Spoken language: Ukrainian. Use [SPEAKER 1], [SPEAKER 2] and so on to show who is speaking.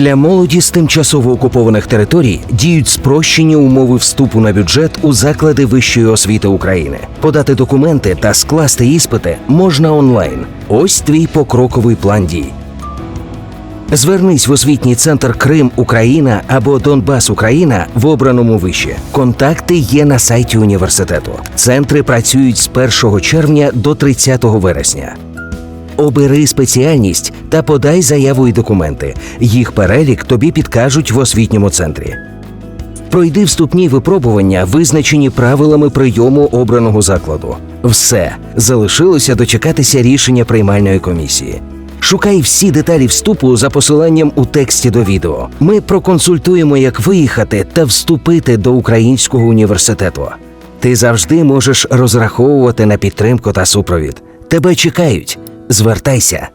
[SPEAKER 1] Для молоді з тимчасово окупованих територій діють спрощені умови вступу на бюджет у заклади вищої освіти України. Подати документи та скласти іспити можна онлайн. Ось твій покроковий план дій. Звернись в освітній центр Крим Україна або Донбас Україна в обраному виші. Контакти є на сайті університету. Центри працюють з 1 червня до 30 вересня. Обери спеціальність та подай заяву і документи. Їх перелік тобі підкажуть в освітньому центрі. Пройди вступні випробування, визначені правилами прийому обраного закладу. Все залишилося дочекатися рішення приймальної комісії. Шукай всі деталі вступу за посиланням у тексті до відео. Ми проконсультуємо, як виїхати та вступити до українського університету. Ти завжди можеш розраховувати на підтримку та супровід. Тебе чекають. Звертайся.